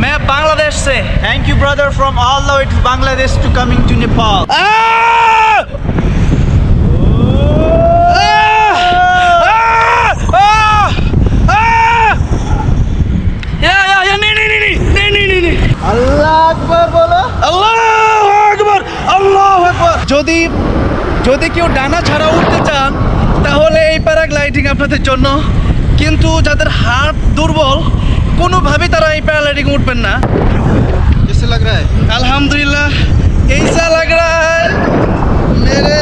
मैं बांग्लादेश से। Thank you brother from all the way to Bangladesh to coming to Nepal যদি যদি কেউ ডানা ছাড়া উঠতে চান তাহলে এই প্যারাগ্লাইডিং আপনাদের জন্য কিন্তু যাদের হার্ট দুর্বল কোনোভাবেই তারা এই প্যারালাইডিং উঠবেন না। আলহামদুলিল্লাহ এইসা লাগ মেরে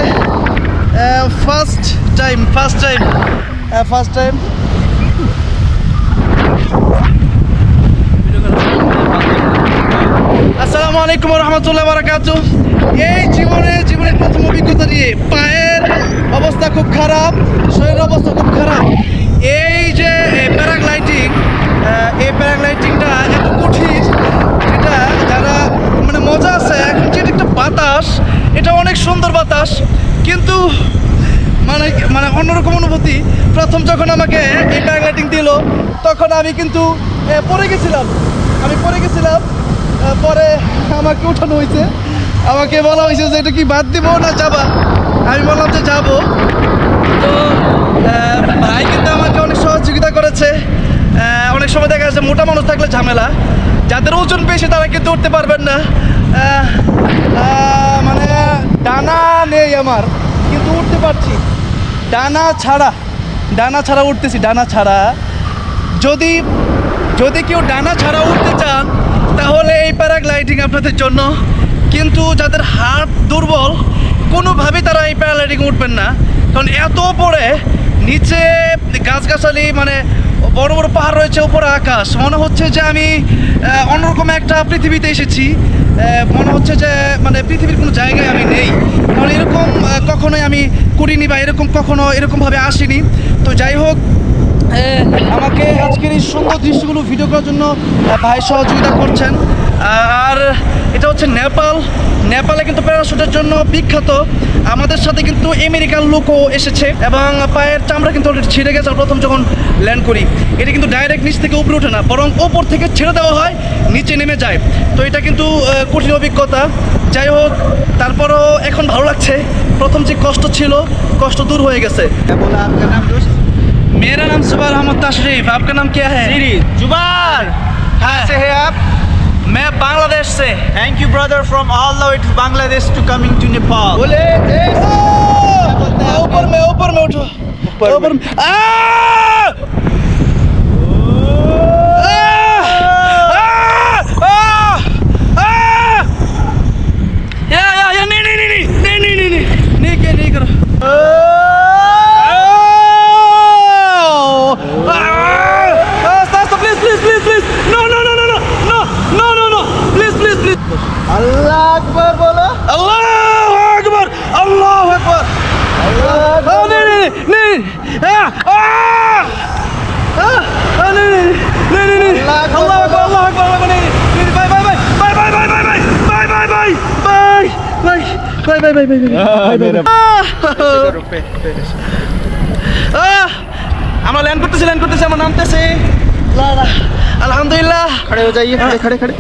first time first time first time আসসালামু আলাইকুম রহমতুল্লাহ এই জীবনে জীবনের প্রথম অভিজ্ঞতা পায়ের অবস্থা খুব খারাপ শরীরের অবস্থা খুব খারাপ। বাতাস কিন্তু মানে মানে অন্যরকম অনুভূতি। প্রথম যখন আমাকে এই প্যারাগ্লাইডিং দিল, তখন আমি কিন্তু পড়ে গেছিলাম। আমি পড়ে গেছিলাম পরে আমাকে উঠানো হয়েছে আমাকে বলা হয়েছে যে, এটা কি বাদ দিব না যাবা? আমি বললাম যে, যাব। তো ভাই কিন্তু আমাকে অনেক সহযোগিতা করেছে। অনেক সময় দেখা যাচ্ছে মোটা মানুষ থাকলে ঝামেলা। যাদের ওজন বেশি তারা কিন্তু উঠতে পারবেন না। মানে আমার, কিন্তু উঠতে পারছি। ডানা ছাড়া ডানা ছাড়া উঠতেছি, ডানা ছাড়া। যদি যদি কেউ ডানা ছাড়া উঠতে চান, তাহলে এই প্যারাগ্লাইডিং আপনাদের জন্য। কিন্তু যাদের হার্ট দুর্বল, কোনোভাবেই তারা এই প্যারাগ্লাইডিং উঠবেন না। কারণ এত পরে নিচে গাছগাছালি মানে বড় বড় পাহাড় রয়েছে উপরে আকাশ। মনে হচ্ছে যে আমি অন্যরকম একটা পৃথিবীতে এসেছি। মনে হচ্ছে যে মানে পৃথিবীর কোনো জায়গায় আমি নেই কারণ এরকম আহ, কখনোই আমি করিনি বা এরকম কখনো এরকমভাবে আসিনি। তো যাই হোক আমাকে আজকের এই সুন্দর দৃশ্যগুলো ভিডিও করার জন্য ভাই সহযোগিতা করছেন। আর এটা হচ্ছে নেপাল। নেপালে কিন্তু প্যারাশুটের জন্য বিখ্যাত। আমাদের সাথে কিন্তু আমেরিকান লোকও এসেছে এবং পায়ের চামড়া কিন্তু অলরেডি ছিঁড়ে গেছে প্রথম যখন ল্যান্ড করি। এটা কিন্তু ডাইরেক্ট নিচ থেকে উপরে ওঠে না, বরং ওপর থেকে ছেড়ে দেওয়া হয়, নিচে নেমে যায়। তো এটা কিন্তু কঠিন অভিজ্ঞতা। যাই হোক, তারপরও এখন ভালো লাগছে। প্রথম যে কষ্ট ছিল কষ্ট দূর হয়ে গেছে क्या बोला आपका नाम दोस्त मेरा नाम सुबह अहमद तशरीफ आपका नाम क्या है जुबार हाँ कैसे हैं आप मैं बांग्लादेश से thank you brother from all the way to Bangladesh to coming to Nepal बोले ऊपर में ऊपर में उठो ऊपर ऊपर में। में आ! आ! আকবর বলো আল্লাহ আকবর আল্লাহ আকবর আমরা ল্যান্ড করতেছি ল্যান্ড করতেছি আমরা নামতেছি আলহামদুলিল্লাহ খড়ে হয়ে যাই খড়ে খড়ে